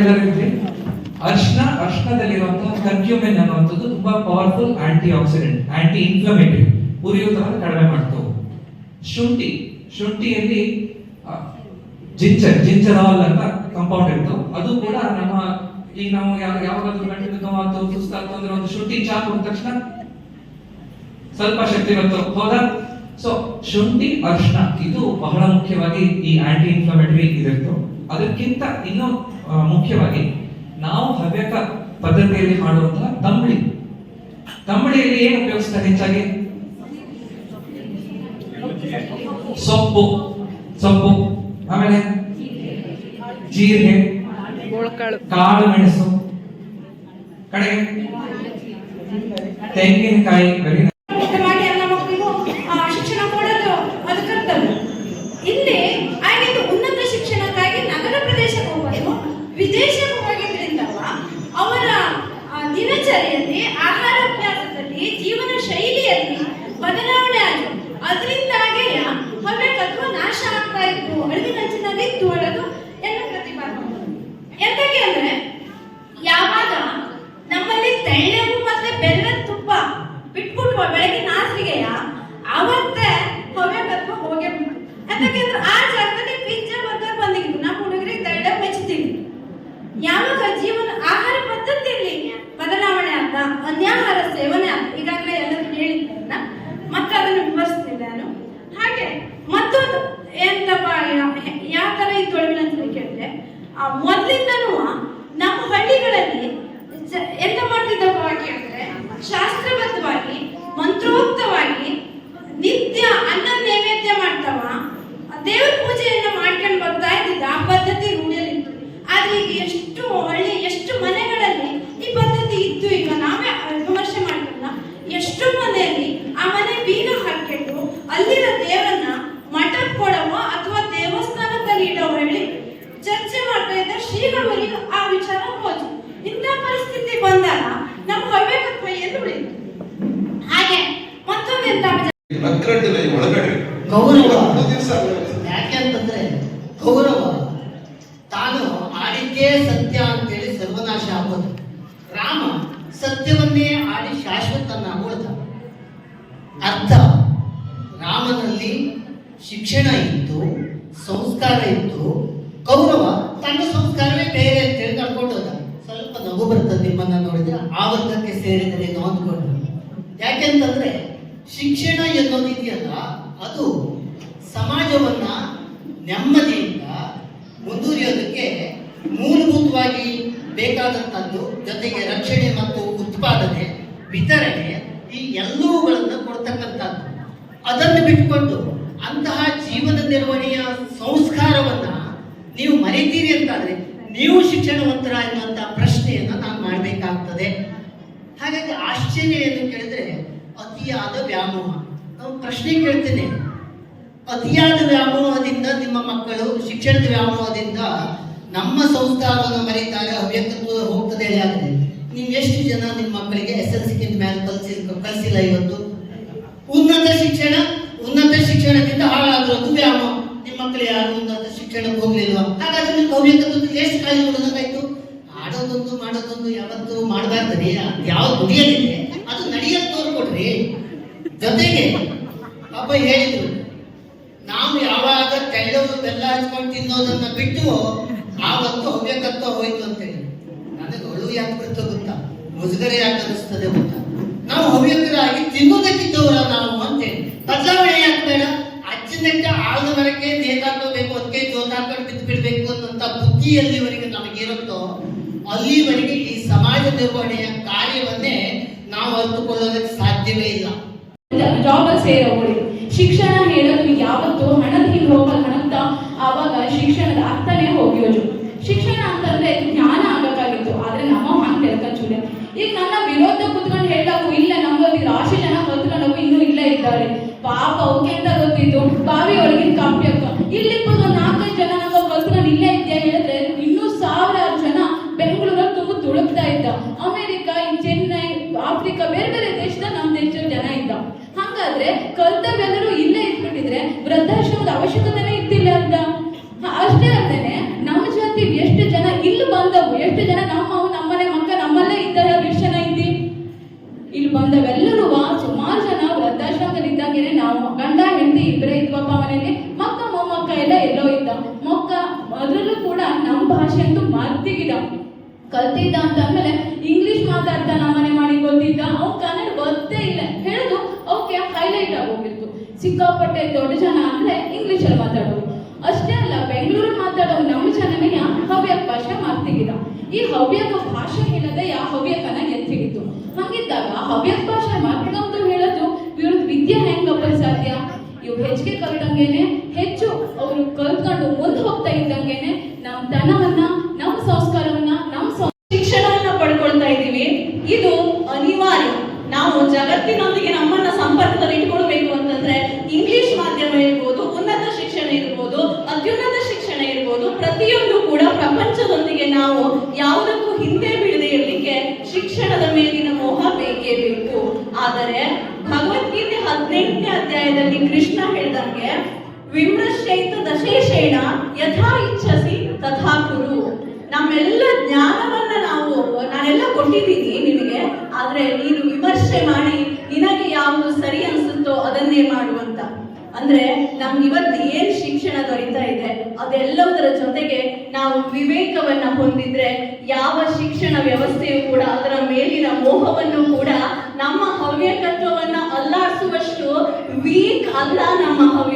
ಎಲ್ಲರೂ ಇದ್ರಿ. ಅರ್ಶನ, ಅರ್ಶನದಲ್ಲಿರುವಂತಹ ಕರ್ಕ್ಯೂಮಿನ್ ಅನ್ನುವಂಥದ್ದು ತುಂಬಾ powerful anti oxidant anti inflammatory ಉರಿಯೂತವನ್ನು ಕಡಿಮೆ ಮಾಡ್ತವೆ ಶುಂಠಿ, ಶುಂಠಿಯಲ್ಲಿ ಜಿಂಜರ್ ಜಿಂಜರ್ ಆಲ್ ಅಂತ ಕಂಪೌಂಡ್ ಇರ್ತವೆ. ಅದು ಕೂಡ ನಮ್ಮ, ಈಗ ನಾವು ಯಾವ ಯಾವಾಗಾದ್ರೂ ಗಂಟೆ ಅಂದ್ರೆ ಒಂದು ಶುಂಠಿ ಚಾ ಕುಡಿದ ತಕ್ಷಣ ಸ್ವಲ್ಪ ಶಕ್ತಿ ಬರ್ತವೆ ಹೌದಾ? ಸೊ ಶುಂಠಿ, ಅರ್ಶನ, ಇದು ಬಹಳ ಮುಖ್ಯವಾಗಿ ಈ ಆಂಟಿ ಇನ್ಫ್ಲಮೇಟರಿ ಇದಿತ್ತು ಅದಕ್ಕಿಂತ ಇನ್ನೂ ಮುಖ್ಯವಾಗಿ ನಾವು ಹವ್ಯಕ ಪದ್ಧತಿಯಲ್ಲಿ ಮಾಡುವಂತಹ ತಂಬಳಿ. ತಂಬಳಿಯಲ್ಲಿ ಏನು ಉಪಯೋಗಿಸ್ತಾರೆ ಹೆಚ್ಚಾಗಿ? ಸೊಪ್ಪು. ಸೊಪ್ಪು. ಆಮೇಲೆ ಜೀರಿಗೆ. ಕಾಳು ಮೆಣಸು ಕಡೆಗೆ? ತೆಂಗಿನಕಾಯಿ ವೆರಿ ಊಟ ಮಾಡಿ ಎಲ್ಲ ಮಕ್ಕಳಿಗೂ ಆ, ಶಿಕ್ಷಣ ಕೊಡೋದು ಅದು ಕರ್ತವ್ಯ ಇಲ್ಲಿ ಆಗಿದ್ದು ಉನ್ನತ ಶಿಕ್ಷಣಕ್ಕಾಗಿ ನಗರ ಪ್ರದೇಶಕ್ಕೆ ಹೋಗೋದು ವಿದೇಶಕ್ಕೆ ಹೋಗಿದ್ರಿಂದವ ಅವರ ಆ, ದಿನಚರಿಯಲ್ಲಿ ಆಹಾರಾಭ್ಯಾಸದಲ್ಲಿ ಜೀವನ ಶೈಲಿಯಲ್ಲಿ ಬದಲಾವಣೆ ಆಗಿದೆ ಅದರಿಂದಾಗಿ ಹವ್ಯಕತ್ವ ನಾಶ ಆಗ್ತಾ ಇತ್ತು ಅಳಿವಿನಂಚಿನಲ್ಲಿ ಇತ್ತು ಅನ್ನೋದು ಎಲ್ಲ ಪ್ರತಿಪಾದನೆ ಎಂತಕ್ಕೆ ಅಂದ್ರೆ ಯಾವಾಗ ನಮ್ಮಲ್ಲಿ ತೆಳ್ಳವು ಮತ್ತೆ ಬೆಲ್ಲದ ತುಪ್ಪ ಬಿಟ್ಬಿಟ್ಟು ಬೆಳಗಿನ ಹಾಸಿಗೆಯ ಅವತ್ತೇ ಹವ್ಯಕತ್ವ ಹೋಗೇ ಬಿಟ್ಟು ಯಾಕಂದ್ರೆ ಆ ಜಾಗದಲ್ಲಿ ಪಿಜ್ಜಾ ಬರ್ಗರ್ ಬಂದಿದ್ದು ನಮ್ಮ ಹುಡುಗರಿಗೆ ತೆಳ್ಳ ಮೆಚ್ಚುತ್ತೀವಿ ಯಾವಾಗ ಜೀವನ ಆಹಾರ ಪದ್ಧತಿಯಲ್ಲಿ ಬದಲಾವಣೆ ಆದ ಅನ್ಯಾಹಾರ ಸೇವನೆ ಆದ ಈಗಾಗಲೇ ಎಲ್ಲರೂ ಹೇಳಿದ್ರನ್ನ ಮತ್ತೆ ಅದನ್ನು ವಿವರಿಸ್ತಿದ್ದೆ ನಾನು ಹಾಗೆ ಮತ್ತೊಂದು ಎಂತಪ್ಪ ಯಾವ ತರ ಈ ತೊಳವಿನ ಅಂತ ಕೇಳಿದ್ರೆ ಆ ಮೊದಲಿಂದನೂ ನಮ್ಮ ಹಳ್ಳಿಗಳಲ್ಲಿ ಯಾಕೆ ಅಂತಂದ್ರೆ ಗೌರವ, ತಾನು ಆಡಿದ್ದೇ ಸತ್ಯ ಅಂತೇಳಿ ಸರ್ವನಾಶ ಆಗೋದು ರಾಮ ಸತ್ಯವನ್ನೇ ಆಡಿ ಶಾಶ್ವತನಾಗೋದ ಅರ್ಥ, ರಾಮನಲ್ಲಿ ಶಿಕ್ಷಣ ಇತ್ತು, ಸಂಸ್ಕಾರ ಇತ್ತು ಕೌರವ ತನ್ನ ಸಂಸ್ಕಾರವೇ ಬೇರೆ ಅಂತ ಹೇಳಿ ಕಳ್ಕೊಂಡೋದ ಸ್ವಲ್ಪ ನಗು ಬರ್ತದೆ ನಿಮ್ಮನ್ನ ನೋಡಿದ್ರೆ, ಆ ವರ್ಗಕ್ಕೆ ಸೇರಿದರೆ ಅಂದ್ಕೊಂಡು ಯಾಕೆಂತಂದ್ರೆ ಶಿಕ್ಷಣ ಎನ್ನುವುದಿದೆಯಲ್ಲ ಅದು ಸಮಾಜವನ್ನ ನೆಮ್ಮದಿಯಿಂದ ಮುಂದುವರಿಯೋದಕ್ಕೆ ಮೂಲಭೂತವಾಗಿ ಬೇಕಾದಂಥದ್ದು ಜೊತೆಗೆ ರಕ್ಷಣೆ ಮತ್ತು ಉತ್ಪಾದನೆ, ವಿತರಣೆ, ಈ ಎಲ್ಲವುಗಳನ್ನು ಕೊಡ್ತಕ್ಕಂಥದ್ದು. ಅದನ್ನು ಬಿಟ್ಟುಕೊಂಡು ಅಂತಹ ಜೀವನ ನಿರ್ವಹಣೆಯ ಸಂಸ್ಕಾರವನ್ನ ನೀವು ಮರಿತೀರಿ ಅಂತಾದ್ರೆ ನೀವು ಶಿಕ್ಷಣವಂತರ ಎನ್ನುವಂಥ ಪ್ರಶ್ನೆಯನ್ನ ನಾನು ಮಾಡಬೇಕಾಗ್ತದೆ. ಹಾಗಾಗಿ ಆಶ್ಚರ್ಯ ಏನು ಕೇಳಿದ್ರೆ ಅತಿಯಾದ ವ್ಯಾಮೋಹ. ನಾವು ಪ್ರಶ್ನೆ ಕೇಳ್ತೇನೆ. ಅತಿಯಾದ ವ್ಯಾಮೋಹದಿಂದ ನಿಮ್ಮ ಮಕ್ಕಳು, ಶಿಕ್ಷಣದ ವ್ಯಾಮೋಹದಿಂದ ನಮ್ಮ ಸಂಸ್ಕಾರವನ್ನು ಮರೀತಾರೆ ಅವ್ಯಕ್ತತ್ವ ಹೋಗ್ತದೆ ಆದರೆ ನೀವು ಎಷ್ಟು ಜನ ನಿಮ್ಮ ಮಕ್ಕಳಿಗೆ ಎಸ್ ಎಲ್ ಸಿಕ್ಕಿಂತ ಮೇಲೆ ಕಲಿಸಿ ಕಲಿಸಿಲ್ಲ ಇವತ್ತು? ಉನ್ನತ ಶಿಕ್ಷಣ, ಉನ್ನತ ಶಿಕ್ಷಣದಿಂದ ಹಾಳಾಗಿರೋದು ವ್ಯಾಮೋಹ. ನಿಮ್ಮ ಮಕ್ಕಳು ಯಾರು? ಉನ್ನತ ಶಿಕ್ಷಣಕ್ಕೆ ಹೋಗ್ಲಿಲ್ಲ ಹಾಗಾದ್ರೆ ನಿಮ್ಮ ಹವ್ಯಕತ್ವದಲ್ಲಿ ಎಷ್ಟು ಕಾಯಿ ಉಳಿದಂಗಾಯ್ತು? ಆಡೋದೊಂದು, ಮಾಡೋದೊಂದು ಯಾವತ್ತು ಮಾಡಬಾರ್ದ್ರಿ. ಯಾವ ದುಡಿಯಲಿದೆ ಅದು ನಡೆಯಲು ತೋರ್ಕೊಡ್ರಿ ಜೊತೆಗೆ ಪಾಪ ಹೇಳಿದ್ರು ನಾವು ಯಾವಾಗ ತೆಳ್ಳವು ಬೆಲ್ಲ ಹಚ್ಕೊಂಡು ತಿನ್ನೋದನ್ನ ಬಿಟ್ಟು ಆವತ್ತು ಕತ್ತ ಹೋಯ್ತು ಅಂತೇಳಿ ನನಗೆ ಅಳು ಯಾಕೆ ಬರ್ತೋ ಗೊತ್ತಾ? ಮುಜುಗರ ಯಾಕೆ ಅನಿಸ್ತದೆ ಗೊತ್ತಾ? ನಾವು ಹವ್ಯಕರಾಗಿ ತಿನ್ನೋದಕ್ಕಿದ್ದವರ ನಾವು ಅಂತೇಳಿ ಬದಲಾವಣೆ ಯಾಕೆ ಬೇಡ? ಅಜ್ಜನಕ್ಕೆ ಆಳದ ಮರಕ್ಕೆ ಅದಕ್ಕೆ ಜೋತಾಕೊಂಡು ಬಿದ್ದು ಬಿಡ್ಬೇಕು ಅನ್ನೋಂಥ ಬುದ್ಧಿ ಎಲ್ಲಿವರೆಗೆ ನಮಗಿರುತ್ತೋ, ಅಲ್ಲಿವರೆಗೆ ಈ ಸಮಾಜ ನಿರ್ವಹಣೆಯ ಕಾರ್ಯವನ್ನೇ ನಾವು ಅರ್ಥಕೊಳ್ಳೋದಕ್ಕೆ ಸಾಧ್ಯವೇ ಇಲ್ಲ. ಜಾಬ್ ಶಿಕ್ಷಣ ಹೇಳೋದು ಯಾವತ್ತು ಹಣದ ಹೋಗಲ್ಲ ಹಣದ ಆವಾಗ ಶಿಕ್ಷಣದ ಅರ್ಥನೇ ಹೋಗಿರೋದು ಶಿಕ್ಷಣ ಅಂತಂದ್ರೆ ಜ್ಞಾನ ಆಗಬೇಕಾಗಿತ್ತು, ಆದ್ರೆ ನಮ್ಮ ಹಂಗೆ ತಿಳ್ಕೊಂಚೂಡೆ ಈಗ ನನ್ನ ವಿರೋಧ ಕುತ್ಕೊಂಡು ಹೇಳಕ್ಕೂ ಇಲ್ಲ, ನಮ್ಮಲ್ಲಿ ರಾಶಿ ಜನ ಕಲ್ತ್ಕೊಂಡವು ಇನ್ನೂ ಇಲ್ಲೇ ಇದ್ದಾರೆ. ಪಾಪ ಅವಕ್ಕೆ ಅಂತ ಗೊತ್ತಿತ್ತು? ಬಾವಿ ಒಳಗಿನ ಕಾಪಿ ಅಕ್ಕ ಇಲ್ಲಿ ನಾಲ್ಕೈದು ಜನ ನಾವು ಕಲ್ತ್ಕೊಂಡು ಇಲ್ಲೇ ಇದ್ದೆ ಹೇಳಿದ್ರೆ ಇನ್ನೂ ಸಾವಿರಾರು ಜನ ಬೆಂಗಳೂರಲ್ಲಿ ತುಂಬ ತುಳುಕ್ತಾ ಇದ್ದ. ಅಮೆರಿಕ ಚೆನ್ನೈ, ಆಫ್ರಿಕಾ, ಬೇರೆ ಬೇರೆ ಇಲ್ಲೇ ಇಟ್ಬಿಟ್ಟಿದ್ರೆ ವೃದ್ಧಾಶ್ರಮದ ಅವಶ್ಯಕತೆನೇ ಇತ್ತಿಲ್ಲ ಅಂತ. ಅಷ್ಟೇ ಅಲ್ಲದೆ ನಮ್ಮ ಜಾತಿ ಎಷ್ಟು ಜನ ಇಲ್ಲಿ ಬಂದವು, ಎಷ್ಟು ಜನ ನಮ್ಮ ನಮ್ಮನೆ ಮಕ್ಕ ನಮ್ಮಲ್ಲೇ ಇದ್ದಾರೆ ಎಷ್ಟು ಜನ ಇದ್ದಿ ಇಲ್ಲಿ ಬಂದವೆಲ್ಲರೂ ಸುಮಾರು ಜನ ವೃದ್ಧಾಶ್ರಮದಲ್ಲಿ ಇದ್ದಾಗೇನೆ ನಾವು ಗಂಡ, ಹೆಂಡತಿ ಇಬ್ಬರೇ ಇದ್ವಪ್ಪ ಮನೆಯಲ್ಲಿ, ಮಕ್ಕ, ಮೊಮ್ಮಕ್ಕ ಎಲ್ಲ ಎಲ್ಲೋ ಇದ್ದ. ಮೊಕ್ಕ ಅದರಲ್ಲೂ ಕೂಡ ನಮ್ಮ ಭಾಷೆ ಅಂತೂ ಮರ್ತಿಗಿದ. ಕಲ್ತಿದ್ದ ಅಂತ ಅಂದಮೇಲೆ ಸಿಕ್ಕಾಪಟ್ಟೆ ದೊಡ್ಡ ಜನ ಅಂದ್ರೆ ಇಂಗ್ಲಿಷ್ ಅಲ್ಲಿ ಮಾತಾಡೋದು ಅಷ್ಟೇ ಅಲ್ಲ ಬೆಂಗಳೂರು ಮಾತಾಡೋ ನಮ್ಮ ಜನನೇ ಹವ್ಯಕ ಭಾಷೆ ಮಾರ್ತಿಗಿದ. ಈ ಹವ್ಯಕ ಭಾಷೆ ಹೇಳದೆ ಆ ಹವ್ಯಕನ ಎತ್ತಿಗಿತ್ತು. ಹಂಗಿದ್ದಾಗ ಹವ್ಯಕ ಭಾಷೆ ಮಾರ್ತಿಗಂತ ಹೇಳೋದು ಇವ್ರದ್ದು ವಿದ್ಯೆ ಹೆಂಗಪ್ಪ ಸಾಧ್ಯ ಇವ್ರು ಹೆಚ್ಚಿಗೆ ಕಲ್ತಂಗೆನೆ ಹೆಚ್ಚು ಅವರು ಕಲ್ತ್ಕೊಂಡು ಮುಂದೆ ಹೋಗ್ತಾ ಇದ್ದಂಗೆನೆ ನಮ್ಮ ತನವನ್ನ ನಮ್ಮ ಸಂಸ್ಕಾರವನ್ನ ನಮ್ಮ ಸಂ- ಶಿಕ್ಷಣವನ್ನ ಪಡ್ಕೊಳ್ತಾ ಇದ್ದೀವಿ ಇದು ಅನಿವಾರ್ಯ ನಾವು ಜಗತ್ತಿನೊಂದಿಗೆ ನಮ್ಮನ್ನ ಸಂಪರ್ಕದಲ್ಲಿ ಇಟ್ಕೊಳ್ಬೇಕು ಅಂತಂದ್ರೆ ಇಂಗ್ಲಿಷ್ ಮಾಧ್ಯಮ ಇರ್ಬೋದು ಉನ್ನತ ಶಿಕ್ಷಣ ಇರ್ಬೋದು ಅತ್ಯುನ್ನತ ಶಿಕ್ಷಣ ಇರ್ಬೋದು ಪ್ರತಿಯೊಂದು ಕೂಡ ಪ್ರಪಂಚದೊಂದಿಗೆ ನಾವು ಯಾವುದಕ್ಕೂ ಹಿಂದೆ ಬೀಳದೆ ಇರಲಿಕ್ಕೆ ಶಿಕ್ಷಣದ ಮೇಲಿನ ಮೋಹ ಬೇಕೇ ಬೇಕು. ಆದರೆ ಭಗವದ್ಗೀತೆ ಹದಿನೆಂಟನೇ ಅಧ್ಯಾಯದಲ್ಲಿ ಕೃಷ್ಣ ಹೇಳಿದಂಗೆ ವಿಮೃಶ್ಯೈತ ದಶೇಷೇಣ ಯಥಾ ಇಚ್ಛಸಿ ತಥಾ ಕುರು. ನಮ್ಮೆಲ್ಲ ಜ್ಞಾನವನ್ನ ನಾವು, ನಾನೆಲ್ಲ ಕೊಟ್ಟಿದ್ದೀನಿ ನಿನಗೆ, ಆದ್ರೆ ನೀನು ವಿಮರ್ಶೆ ಮಾಡಿ ನಿನಗೆ ಯಾವುದು ಸರಿ ಅನ್ಸುತ್ತೋ ಅದನ್ನೇ ಮಾಡುವಂತ ಅಂದ್ರೆ ನಮ್ಗೆ ಇವತ್ತು ಏನ್ ಶಿಕ್ಷಣ ದೊರೀತಾ ಇದೆ, ಅದೆಲ್ಲದರ ಜೊತೆಗೆ ನಾವು ವಿವೇಕವನ್ನ ಹೊಂದಿದ್ರೆ ಯಾವ ಶಿಕ್ಷಣ ವ್ಯವಸ್ಥೆಯು ಕೂಡ ಅದರ ಮೇಲಿನ ಮೋಹವನ್ನು ಕೂಡ ನಮ್ಮ ಹವ್ಯಕತ್ವವನ್ನ ಅಲ್ಲಾಡಿಸುವಷ್ಟು ವೀಕ್ ಅಲ್ಲ ನಮ್ಮ ಹವ್ಯ